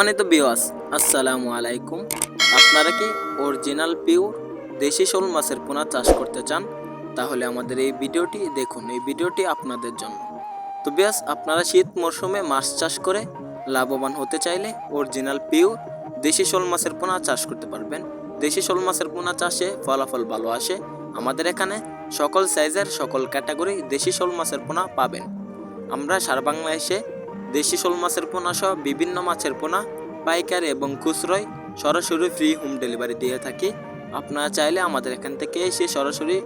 সম্মানিত বিওয়াস আসসালামু আলাইকুম। আপনারা কি অরিজিনাল পিওর দেশি শোল মাছের পোনা চাষ করতে চান? তাহলে আমাদের এই ভিডিওটি দেখুন। এই ভিডিওটি আপনাদের জন্য। তো বিয়াস আপনারা শীত মরশুমে মাছ চাষ করে লাভবান হতে চাইলে অরিজিনাল পিওর দেশি শোল মাছের পোনা চাষ করতে পারবেন। দেশি শোল মাছের পোনা চাষে ফলাফল ভালো আসে। আমাদের এখানে সকল সাইজের সকল ক্যাটাগরি দেশি শোল মাছের পোনা পাবেন। আমরা সারা বাংলাদেশে দেশি শোল মাছের পোনা সহ বিভিন্ন মাছের পোনা, পাইকারি এবং খুচরোয় সরাসরি ফ্রি হোম ডেলিভারি দিয়ে থাকি। আপনারা চাইলে আমাদের এখান থেকে এসে সরাসরি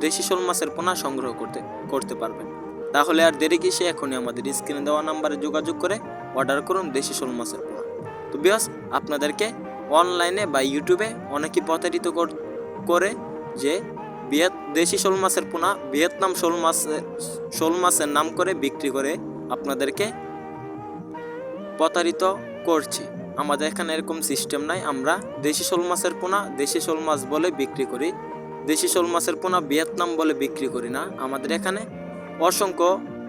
দেশি শোল মাছের পোনা সংগ্রহ করতে করতে পারবেন। তাহলে আর দেরি কিসে, এখনই আমাদের স্ক্রিনে দেওয়া নাম্বারে যোগাযোগ করে অর্ডার করুন দেশি শোল মাছের পোনা। তো বিয়াস আপনাদেরকে অনলাইনে বা ইউটিউবে অনেকেই প্রতারিত কর- যে ভিয়েত দেশি শোল মাছের পোনা ভিয়েতনাম শোল মাছ, শোল মাছের নাম করে বিক্রি করে আপনাদেরকে প্রতারিত করছে। আমাদের এখানে এরকম সিস্টেম নাই। আমরা দেশি শোল মাছের পোনা, দেশি শোল মাছ বলে বিক্রি করি। দেশি শোল মাছের পোনা ভিয়েতনাম বলে বিক্রি করি না। আমাদের এখানে অসংখ্য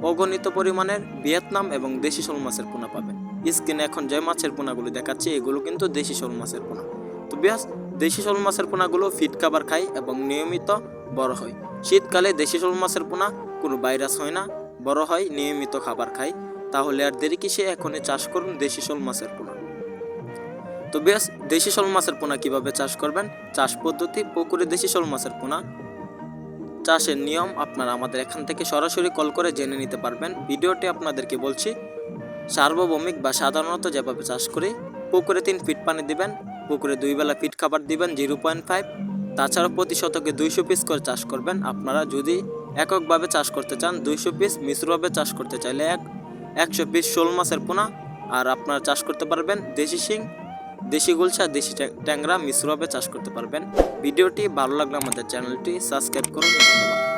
অগণিত পরিমাণের ভিয়েতনাম এবং দেশি শোল মাছের পোনা পাবেন। স্ক্রিনে এখন যে মাছের পোনাগুলো দেখাচ্ছে, এগুলো কিন্তু দেশি শোল মাছের পোনা। তো বিয়াস, দেশি শোল মাছের পোনাগুলো ফিট খাবার খায় এবং নিয়মিত বড় হয়। শীতকালে দেশি শোল মাছের পোনা কোনো ভাইরাস হয় না। বড় হয়, নিয়মিত খাবার খায়, তাহলে আর দেরি কিসে? এখনই চাষ করুন দেশি শোল মাছের পোনা। তো বেশ দেশি শোল মাছের পোনা কীভাবে চাষ করবেন? চাষ পদ্ধতি, পুকুরে দেশি শোল মাছের পোনা। চাষের নিয়ম আপনারা আমাদের এখান থেকে সরাসরি কল করে জেনে নিতে পারবেন। ভিডিওটি আপনাদেরকে বলছি, সার্বভৌমিক বা সাধারণত যেভাবে চাষ করি, পুকুরে তিন ফিট পানি দিবেন, পুকুরে দুই বেলা ফিট খাবার দিবেন, জিরো পয়েন্ট ফাইভ। তাছাড়া প্রতি শতকে দুইশো পিস করে চাষ করবেন। আপনারা যদি এককভাবে চাষ করতে চান, দুইশো পিস মিশ্রভাবে চাষ করতে চাইলে এক, একশো পিস শোল মাছের পোনা, আর আপনারা চাষ করতে পারবেন দেশি শিং, দেশি গুলশা, দেশি ট্যাংরা মিশ্রভাবে চাষ করতে পারবেন। ভিডিওটি ভালো লাগলে আমাদের চ্যানেলটি সাবস্ক্রাইব করুন। ধন্যবাদ।